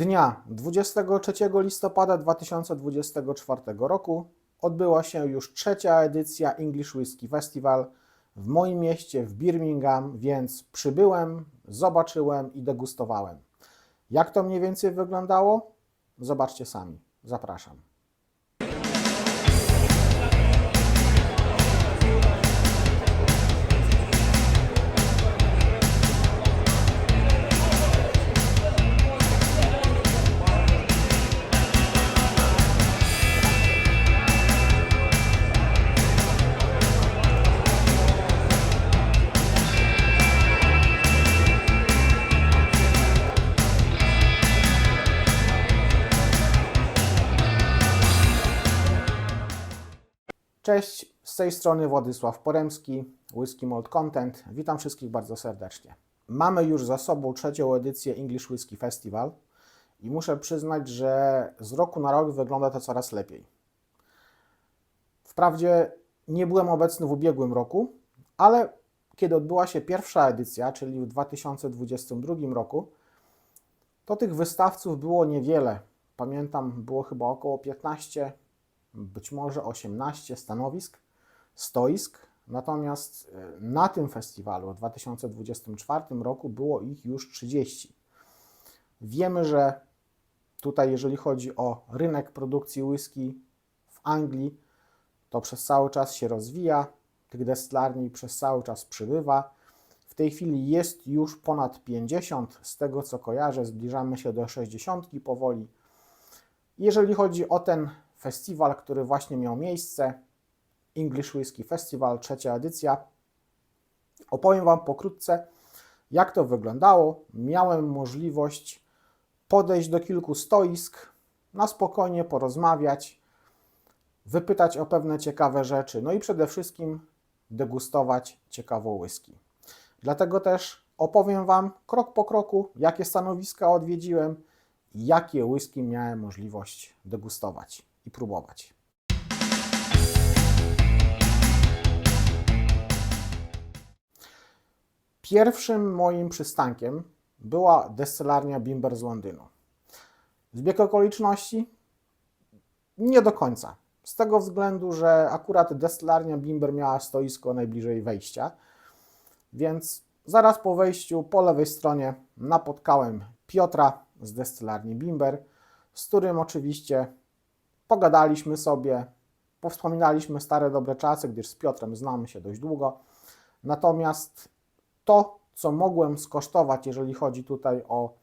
Dnia 23 listopada 2024 roku odbyła się już trzecia edycja English Whisky Festival w moim mieście w Birmingham, więc przybyłem, zobaczyłem i degustowałem. Jak to mniej więcej wyglądało? Zobaczcie sami. Zapraszam. Cześć, z tej strony Władysław Poremski, Whisky Malt Content. Witam wszystkich bardzo serdecznie. Mamy już za sobą trzecią edycję English Whisky Festival i muszę przyznać, że z roku na rok wygląda to coraz lepiej. Wprawdzie nie byłem obecny w ubiegłym roku, ale kiedy odbyła się pierwsza edycja, czyli w 2022 roku, to tych wystawców było niewiele. Pamiętam, było chyba około 15 być może 18 stanowisk, stoisk. Natomiast e, na tym festiwalu w 2024 roku było ich już 30. Wiemy, że tutaj, jeżeli chodzi o rynek produkcji whisky w Anglii, to przez cały czas się rozwija, tych destylarni przez cały czas przybywa. W tej chwili jest już ponad 50, z tego co kojarzę, zbliżamy się do 60 powoli. Jeżeli chodzi o ten festiwal, który właśnie miał miejsce, English Whisky Festival, trzecia edycja. Opowiem Wam pokrótce, jak to wyglądało. Miałem możliwość podejść do kilku stoisk, na spokojnie porozmawiać, wypytać o pewne ciekawe rzeczy, no i przede wszystkim degustować ciekawą whisky. Dlatego też opowiem Wam krok po kroku, jakie stanowiska odwiedziłem, jakie whisky miałem możliwość degustować i próbować. Pierwszym moim przystankiem była destylarnia Bimber z Londynu. Zbieg okoliczności? Nie do końca. Z tego względu, że akurat destylarnia Bimber miała stoisko najbliżej wejścia, więc zaraz po wejściu po lewej stronie napotkałem Piotra z destylarni Bimber, z którym oczywiście pogadaliśmy sobie, powspominaliśmy stare dobre czasy, gdyż z Piotrem znamy się dość długo. Natomiast to, co mogłem skosztować, jeżeli chodzi tutaj o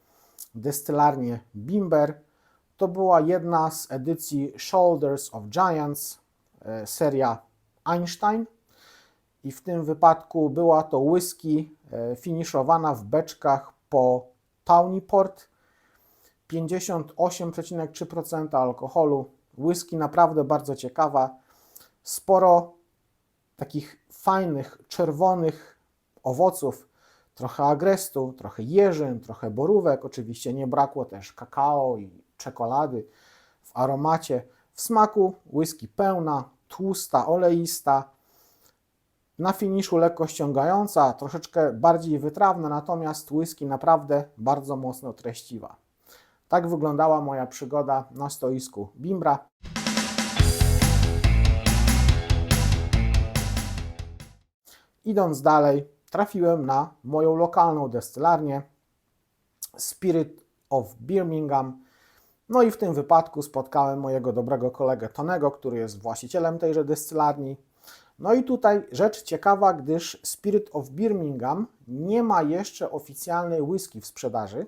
destylarnię Bimber, to była jedna z edycji Shoulders of Giants, e, seria Einstein. I w tym wypadku była to whisky e, finiszowana w beczkach po Tawny Port. 58,3% alkoholu, whisky naprawdę bardzo ciekawa. Sporo takich fajnych, czerwonych owoców, trochę agrestu, trochę jeżyn, trochę borówek. Oczywiście nie brakło też kakao i czekolady w aromacie. W smaku whisky pełna, tłusta, oleista. Na finiszu lekko ściągająca, troszeczkę bardziej wytrawna, natomiast whisky naprawdę bardzo mocno treściwa. Tak wyglądała moja przygoda na stoisku Bimbra. Idąc dalej, trafiłem na moją lokalną destylarnię Spirit of Birmingham. No i w tym wypadku spotkałem mojego dobrego kolegę Tonego, który jest właścicielem tejże destylarni. No i tutaj rzecz ciekawa, gdyż Spirit of Birmingham nie ma jeszcze oficjalnej whisky w sprzedaży.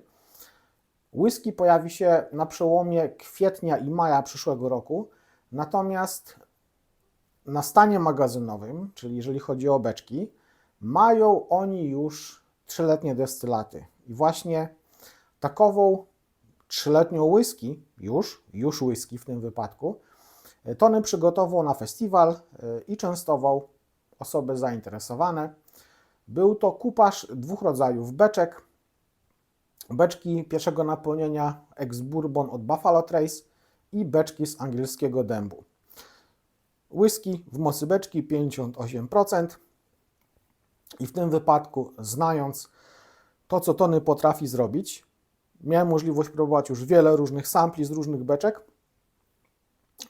Whisky pojawi się na przełomie kwietnia i maja przyszłego roku, natomiast na stanie magazynowym, czyli jeżeli chodzi o beczki, mają oni już trzyletnie destylaty. I właśnie takową trzyletnią whisky, już, już whisky w tym wypadku, Tony przygotował na festiwal e, i częstował osoby zainteresowane. Był to kupasz dwóch rodzajów beczek, beczki pierwszego napełnienia ex-bourbon od Buffalo Trace i beczki z angielskiego dębu. Whisky w mocy beczki 58% i w tym wypadku znając to, co Tony potrafi zrobić, miałem możliwość próbować już wiele różnych sampli z różnych beczek.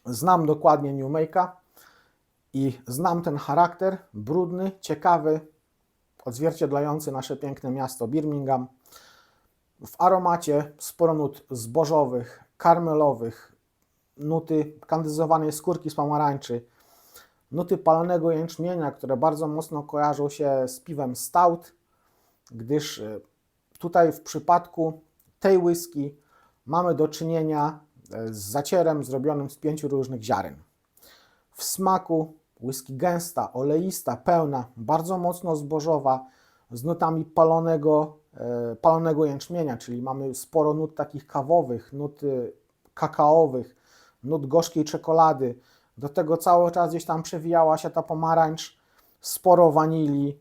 Znam dokładnie New Make'a i znam ten charakter brudny, ciekawy, odzwierciedlający nasze piękne miasto Birmingham. W aromacie sporo nut zbożowych, karmelowych, nuty kandyzowanej skórki z pomarańczy, nuty palonego jęczmienia, które bardzo mocno kojarzą się z piwem stout, gdyż e, tutaj w przypadku tej whisky mamy do czynienia e, z zacierem zrobionym z pięciu różnych ziaren. W smaku whisky gęsta, oleista, pełna, bardzo mocno zbożowa, z nutami palonego, palonego jęczmienia, czyli mamy sporo nut takich kawowych, nut y, kakaowych, nut gorzkiej czekolady. Do tego cały czas gdzieś tam przewijała się ta pomarańcz, sporo wanilii,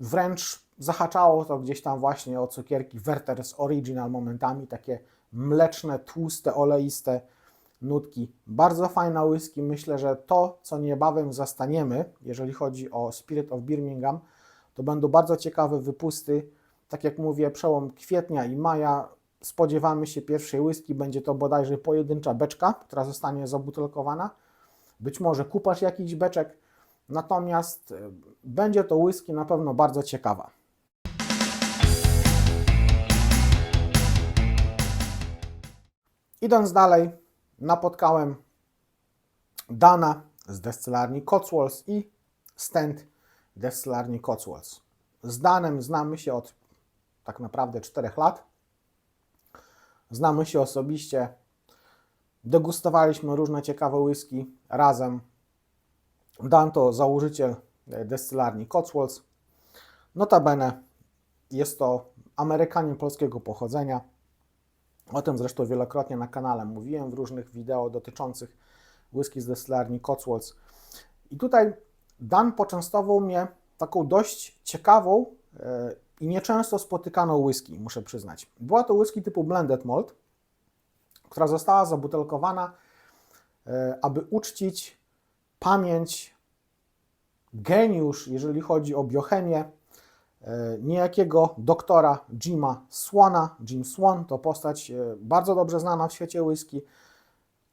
wręcz zahaczało to gdzieś tam właśnie o cukierki Werther's Original momentami, takie mleczne, tłuste, oleiste nutki. Bardzo fajna whisky. Myślę, że to, co niebawem zastaniemy, jeżeli chodzi o Spirit of Birmingham, to będą bardzo ciekawe wypusty. Tak jak mówię, przełom kwietnia i maja spodziewamy się pierwszej whisky. Będzie to bodajże pojedyncza beczka, która zostanie zabutelkowana. Być może kupasz jakiś beczek. Natomiast e, będzie to whisky na pewno bardzo ciekawa. Idąc dalej, napotkałem Dana z destylarni Cotswolds i Stent destylarni Cotswolds. Z Danem znamy się od tak naprawdę 4 lat. Znamy się osobiście. Degustowaliśmy różne ciekawe whisky razem. Dan to założyciel destylarni Cotswolds. Notabene jest to Amerykanin polskiego pochodzenia. O tym zresztą wielokrotnie na kanale mówiłem w różnych wideo dotyczących whisky z destylarni Cotswolds. I tutaj Dan poczęstował mnie taką dość ciekawą e, i nieczęsto spotykaną whisky, muszę przyznać. Była to whisky typu blended malt, która została zabutelkowana, e, aby uczcić pamięć, geniusz, jeżeli chodzi o biochemię, e, niejakiego doktora Jima Swana. Jim Swan to postać bardzo dobrze znana w świecie whisky.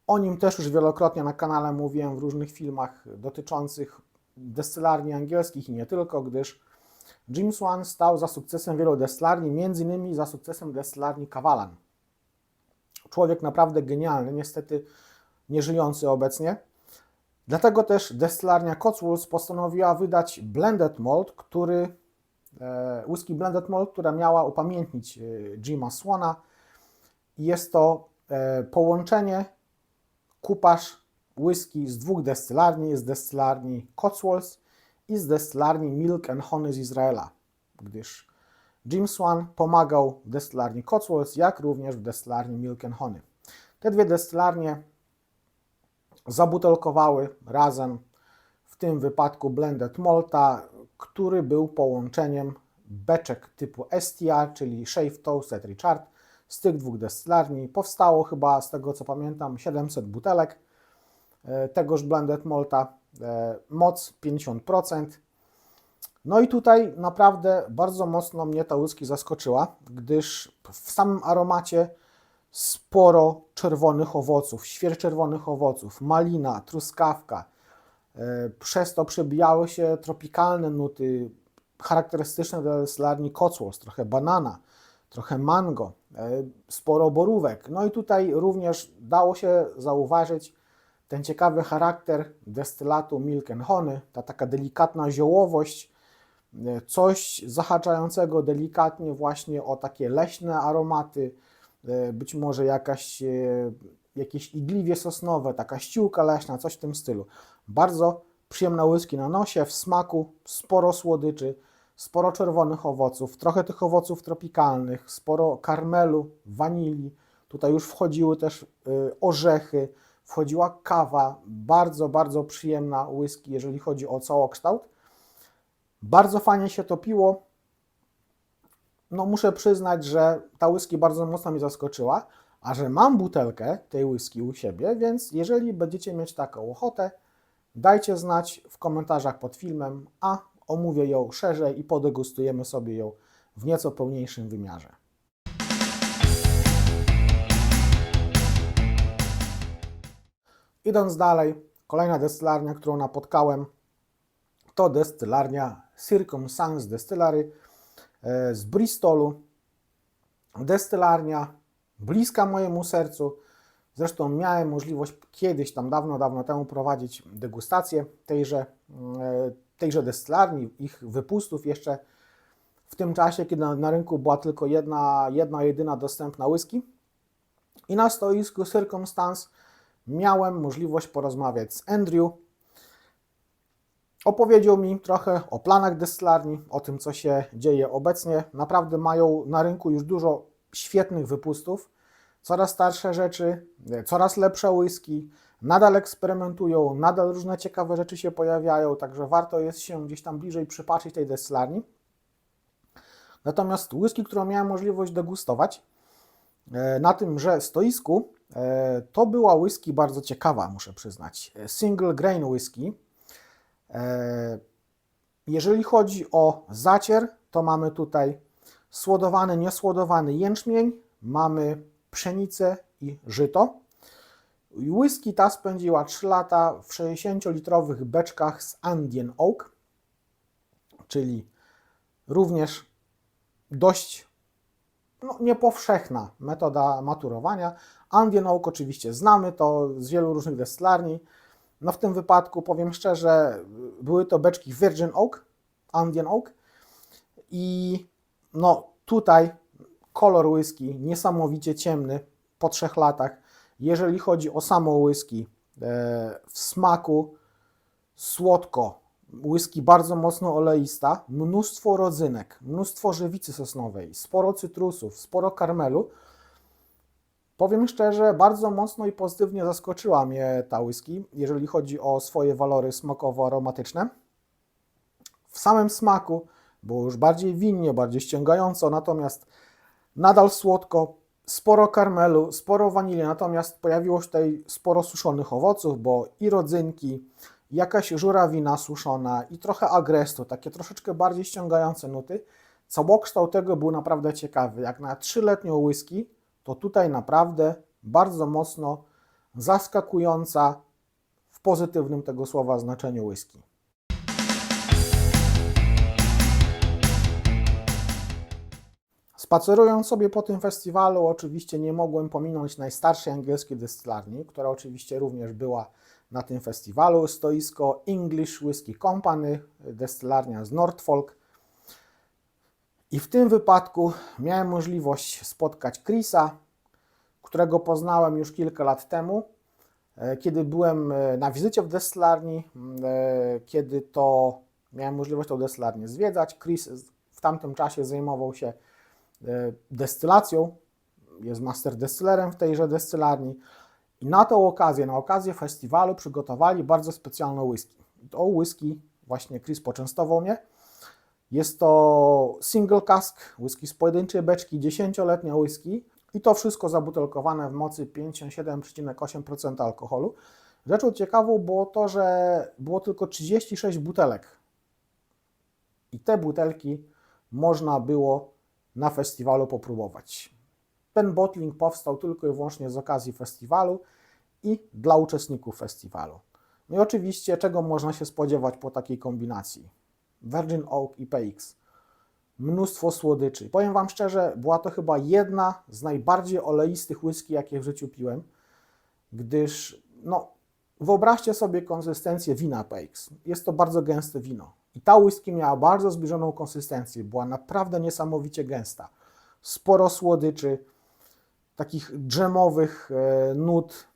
O nim też już wielokrotnie na kanale mówiłem w różnych filmach dotyczących destylarni angielskich i nie tylko, gdyż Jim Swan stał za sukcesem wielu destylarni, między innymi za sukcesem destylarni Kavalan. Człowiek naprawdę genialny, niestety nieżyjący obecnie. Dlatego też destylarnia Cotswolds postanowiła wydać blended malt, który e, whisky blended malt, która miała upamiętnić e, Jima Swana. Jest to e, połączenie kupasz whisky z dwóch destylarni, z destylarni Cotswolds i z destylarni Milk and Honey z Izraela, gdyż Jim Swan pomagał w destylarni Cotswolds, jak również w destylarni Milk and Honey. Te dwie destylarnie zabutelkowały razem, w tym wypadku blended malta, który był połączeniem beczek typu STR, czyli Shave Toasted Richard, z tych dwóch destylarni. Powstało chyba, z tego co pamiętam, 700 butelek e, tegoż blended malta. E, moc 50%. No i tutaj naprawdę bardzo mocno mnie ta whisky zaskoczyła, gdyż w samym aromacie sporo czerwonych owoców, świerczerwonych owoców, malina, truskawka. E, przez to przebijały się tropikalne nuty charakterystyczne dla destylarni Cotswolds, trochę banana, trochę mango, e, sporo borówek. No i tutaj również dało się zauważyć ten ciekawy charakter destylatu Milk and Honey, ta taka delikatna ziołowość, e, coś zahaczającego delikatnie właśnie o takie leśne aromaty, e, być może jakaś, jakieś igliwie sosnowe, taka ściółka leśna, coś w tym stylu. Bardzo przyjemna whisky na nosie, w smaku, sporo słodyczy, sporo czerwonych owoców, trochę tych owoców tropikalnych, sporo karmelu, wanilii. Tutaj już wchodziły też orzechy, wchodziła kawa. Bardzo, bardzo przyjemna whisky, jeżeli chodzi o całokształt. Bardzo fajnie się to piło. No muszę przyznać, że ta whisky bardzo mocno mnie zaskoczyła, a że mam butelkę tej whisky u siebie, więc jeżeli będziecie mieć taką ochotę, dajcie znać w komentarzach pod filmem, a omówię ją szerzej i podegustujemy sobie ją w nieco pełniejszym wymiarze. Idąc dalej, kolejna destylarnia, którą napotkałem, to destylarnia Circumstance Distillery e, z Bristolu. Destylarnia bliska mojemu sercu. Zresztą miałem możliwość kiedyś, tam dawno, dawno temu prowadzić degustację tejże, e, tejże destylarni, ich wypustów jeszcze w tym czasie, kiedy na, na rynku była tylko jedna, jedna jedyna dostępna whisky. I na stoisku Circumstance miałem możliwość porozmawiać z Andrew. Opowiedział mi trochę o planach destylarni, o tym, co się dzieje obecnie. Naprawdę mają na rynku już dużo świetnych wypustów, coraz starsze rzeczy, coraz lepsze whisky, nadal eksperymentują, nadal różne ciekawe rzeczy się pojawiają, także warto jest się gdzieś tam bliżej przypatrzyć tej destylarni. Natomiast whisky, którą miałem możliwość degustować e, na tymże stoisku, e, to była whisky bardzo ciekawa, muszę przyznać. Single grain whisky. E, Jeżeli chodzi o zacier, to mamy tutaj słodowany, niesłodowany jęczmień, mamy pszenicę i żyto. Whisky ta spędziła 3 lata w 60-litrowych beczkach z Andean Oak, czyli również dość no, niepowszechna metoda maturowania. Andean Oak oczywiście znamy to z wielu różnych destylarni. No w tym wypadku powiem szczerze, były to beczki Virgin Oak, Andean Oak i no tutaj kolor whisky niesamowicie ciemny po trzech latach. Jeżeli chodzi o samo whisky, e, w smaku słodko, whisky bardzo mocno oleista, mnóstwo rodzynek, mnóstwo żywicy sosnowej, sporo cytrusów, sporo karmelu. Powiem szczerze, bardzo mocno i pozytywnie zaskoczyła mnie ta whisky, jeżeli chodzi o swoje walory smakowo-aromatyczne. W samym smaku było już bardziej winnie, bardziej ściągająco, natomiast nadal słodko, sporo karmelu, sporo wanilii, natomiast pojawiło się tutaj sporo suszonych owoców, bo i rodzynki, jakaś żurawina suszona i trochę agrestu, takie troszeczkę bardziej ściągające nuty. Całokształt tego był naprawdę ciekawy. Jak na trzyletnią whisky, to tutaj naprawdę bardzo mocno zaskakująca w pozytywnym tego słowa znaczeniu whisky. Spacerując sobie po tym festiwalu, oczywiście nie mogłem pominąć najstarszej angielskiej destylarni, która oczywiście również była na tym festiwalu. Stoisko English Whisky Company, destylarnia z Norfolk. I w tym wypadku miałem możliwość spotkać Chrisa, którego poznałem już kilka lat temu, e, kiedy byłem e, na wizycie w destylarni, e, kiedy to miałem możliwość tą destylarnię zwiedzać. Chris w tamtym czasie zajmował się destylacją, jest master destillerem w tejże destylarni i na tę okazję, na okazję festiwalu przygotowali bardzo specjalną whisky. To whisky właśnie Chris poczęstował mnie. Jest to single cask, whisky z pojedynczej beczki, 10-letnia whisky i to wszystko zabutelkowane w mocy 57,8% alkoholu. Rzeczą ciekawą było to, że było tylko 36 butelek. I te butelki można było na festiwalu popróbować. Ten bottling powstał tylko i wyłącznie z okazji festiwalu i dla uczestników festiwalu. No i oczywiście, czego można się spodziewać po takiej kombinacji? Virgin Oak i PX. Mnóstwo słodyczy. Powiem Wam szczerze, była to chyba jedna z najbardziej oleistych whisky, jakie w życiu piłem, gdyż, no, wyobraźcie sobie konsystencję wina PX. Jest to bardzo gęste wino. I ta whisky miała bardzo zbliżoną konsystencję, była naprawdę niesamowicie gęsta. Sporo słodyczy, takich dżemowych e, nut,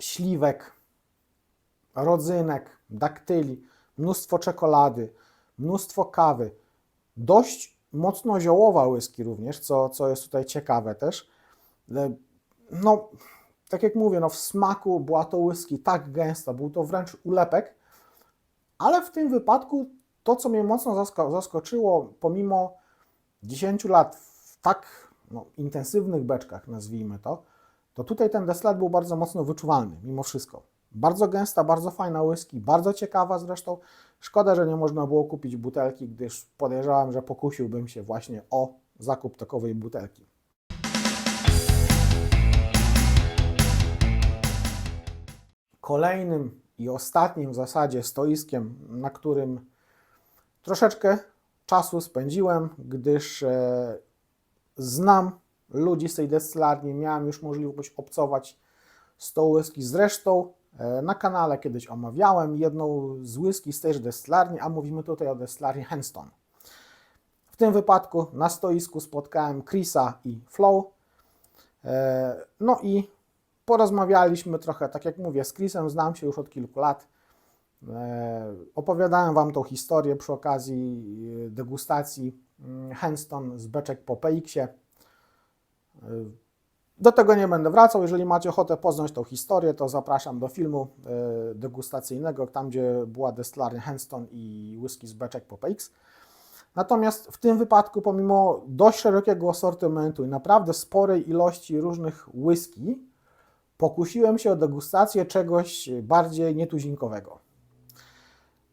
śliwek, rodzynek, daktyli, mnóstwo czekolady, mnóstwo kawy. Dość mocno ziołowa whisky również, co, co jest tutaj ciekawe też. E, No, tak jak mówię, no w smaku była to whisky tak gęsta, był to wręcz ulepek, ale w tym wypadku to, co mnie mocno zasko zaskoczyło, pomimo 10 lat w tak no, intensywnych beczkach, nazwijmy to, to tutaj ten deslat był bardzo mocno wyczuwalny, mimo wszystko. Bardzo gęsta, bardzo fajna whisky, bardzo ciekawa zresztą. Szkoda, że nie można było kupić butelki, gdyż podejrzewam, że pokusiłbym się właśnie o zakup takowej butelki. kolejnym i ostatnim w zasadzie stoiskiem, na którym troszeczkę czasu spędziłem, gdyż e, znam ludzi z tej destylarni, miałem już możliwość obcować z tą whisky. Zresztą e, na kanale kiedyś omawiałem jedną z whisky z tejże destylarni, a mówimy tutaj o destylarni Henston. W tym wypadku na stoisku spotkałem Chrisa i Flow. E, No i porozmawialiśmy trochę, tak jak mówię, z Chrisem znam się już od kilku lat. E, Opowiadałem Wam tą historię przy okazji e, degustacji mm, Henston z beczek po PX-ie. E, Do tego nie będę wracał. Jeżeli macie ochotę poznać tą historię, to zapraszam do filmu degustacyjnego, tam gdzie była destylarnia Henston i whisky z beczek po PX. Natomiast w tym wypadku, pomimo dość szerokiego asortymentu i naprawdę sporej ilości różnych whisky, pokusiłem się o degustację czegoś bardziej nietuzinkowego.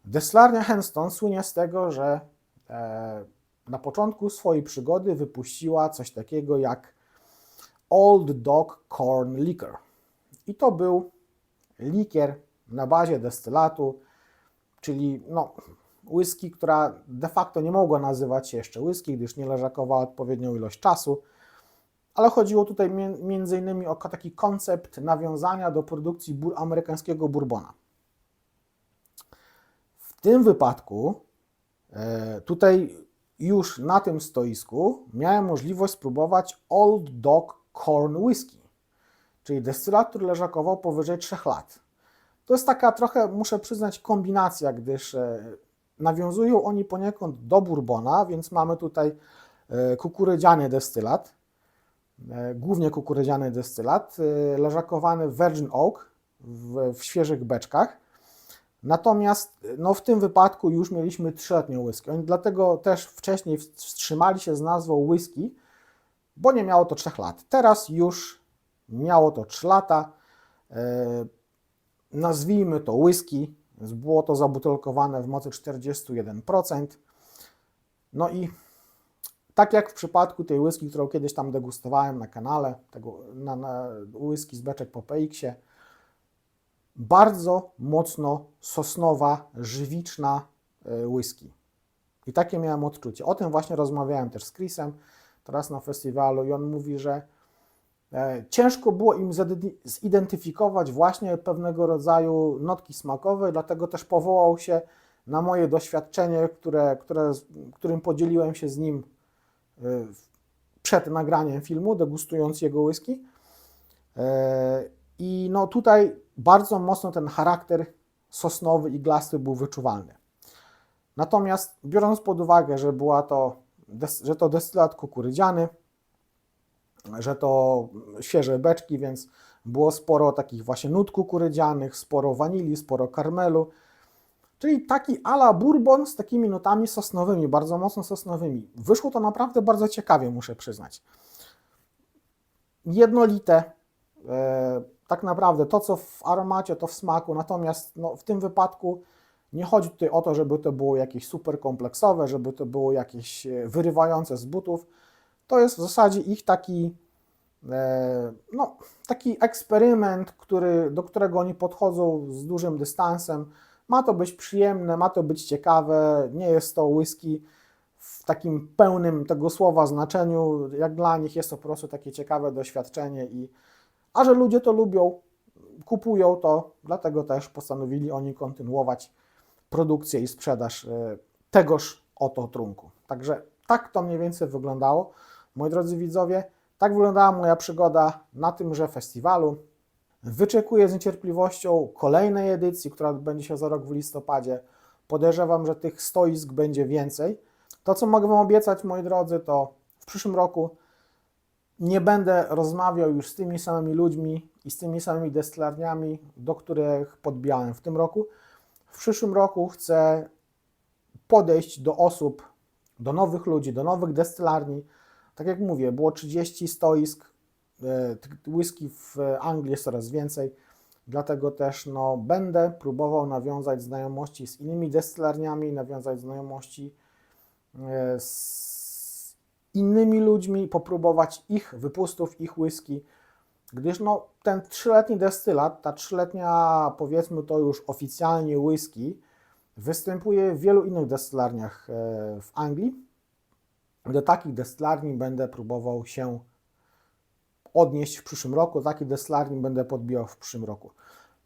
Destylarnia Henston słynie z tego, że e, na początku swojej przygody wypuściła coś takiego jak Old Dog Corn Liquor. I to był likier na bazie destylatu, czyli no, whisky, która de facto nie mogła nazywać się jeszcze whisky, gdyż nie leżakowała odpowiednią ilość czasu, ale chodziło tutaj między innymi o taki koncept nawiązania do produkcji amerykańskiego bourbona. W tym wypadku e, tutaj już na tym stoisku miałem możliwość spróbować Old Dog Corn Whisky, czyli destylat, który leżakował powyżej 3 lat. To jest taka trochę, muszę przyznać, kombinacja, gdyż e, nawiązują oni poniekąd do bourbona, więc mamy tutaj e, kukurydziany destylat, głównie kukurydziany destylat, leżakowany Virgin Oak w, w świeżych beczkach. Natomiast no, w tym wypadku już mieliśmy trzyletnią whisky. Oni dlatego też wcześniej wstrzymali się z nazwą whisky, bo nie miało to 3 lat. Teraz już miało to 3 lata. E, nazwijmy to whisky. Było to zabutelkowane w mocy 41%. No i tak jak w przypadku tej whisky, którą kiedyś tam degustowałem na kanale, tego, na, na whisky z beczek po PX-ie, bardzo mocno sosnowa, żywiczna e, whisky. I takie miałem odczucie. O tym właśnie rozmawiałem też z Chrisem teraz na festiwalu i on mówi, że e, ciężko było im zide- zidentyfikować właśnie pewnego rodzaju notki smakowe, dlatego też powołał się na moje doświadczenie, które, które, którym podzieliłem się z nim e, przed nagraniem filmu, degustując jego whisky. I no tutaj bardzo mocno ten charakter sosnowy i glasty był wyczuwalny. Natomiast biorąc pod uwagę, że była to, że to destylat kukurydziany, że to świeże beczki, więc było sporo takich właśnie nut kukurydzianych, sporo wanilii, sporo karmelu, czyli taki ala bourbon z takimi nutami sosnowymi, bardzo mocno sosnowymi. Wyszło to naprawdę bardzo ciekawie, muszę przyznać. Jednolite, e, tak naprawdę to, co w aromacie, to w smaku, natomiast no, w tym wypadku nie chodzi tutaj o to, żeby to było jakieś super kompleksowe, żeby to było jakieś e, wyrywające z butów. To jest w zasadzie ich taki, e, no, taki eksperyment, który, do którego oni podchodzą z dużym dystansem. Ma to być przyjemne, ma to być ciekawe, nie jest to whisky w takim pełnym tego słowa znaczeniu. Jak dla nich jest to po prostu takie ciekawe doświadczenie i a że ludzie to lubią, kupują to, dlatego też postanowili oni kontynuować produkcję i sprzedaż e, tegoż oto trunku. Także tak to mniej więcej wyglądało. Moi drodzy widzowie, tak wyglądała moja przygoda na tymże festiwalu. Wyczekuję z niecierpliwością kolejnej edycji, która odbędzie się za rok w listopadzie. Podejrzewam, że tych stoisk będzie więcej. To, co mogę Wam obiecać, moi drodzy, to w przyszłym roku nie będę rozmawiał już z tymi samymi ludźmi i z tymi samymi destylarniami, do których podbijałem w tym roku. W przyszłym roku chcę podejść do osób, do nowych ludzi, do nowych destylarni. Tak jak mówię, było 30 stoisk, e, whisky w Anglii jest coraz więcej, dlatego też no, będę próbował nawiązać znajomości z innymi destylarniami, nawiązać znajomości e, z innymi ludźmi, popróbować ich wypustów, ich whisky. gdyż no, ten trzyletni destylat, ta trzyletnia powiedzmy to już oficjalnie whisky, występuje w wielu innych destylarniach e, w Anglii. Do takich destylarni będę próbował się odnieść w przyszłym roku, taki destylarni będę podbijał w przyszłym roku.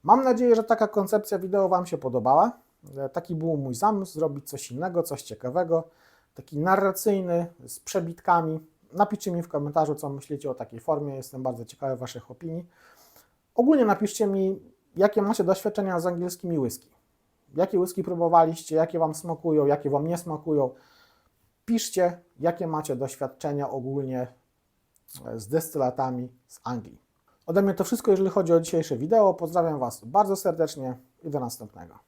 Mam nadzieję, że taka koncepcja wideo Wam się podobała. E, Taki był mój zamysł, zrobić coś innego, coś ciekawego, taki narracyjny, z przebitkami. Napiszcie mi w komentarzu, co myślicie o takiej formie, jestem bardzo ciekawy Waszych opinii. Ogólnie napiszcie mi, jakie macie doświadczenia z angielskimi whisky. Jakie whisky próbowaliście, jakie Wam smakują, jakie Wam nie smakują. Piszcie, jakie macie doświadczenia ogólnie e, z destylatami z Anglii. Ode mnie to wszystko, jeżeli chodzi o dzisiejsze wideo. Pozdrawiam Was bardzo serdecznie i do następnego.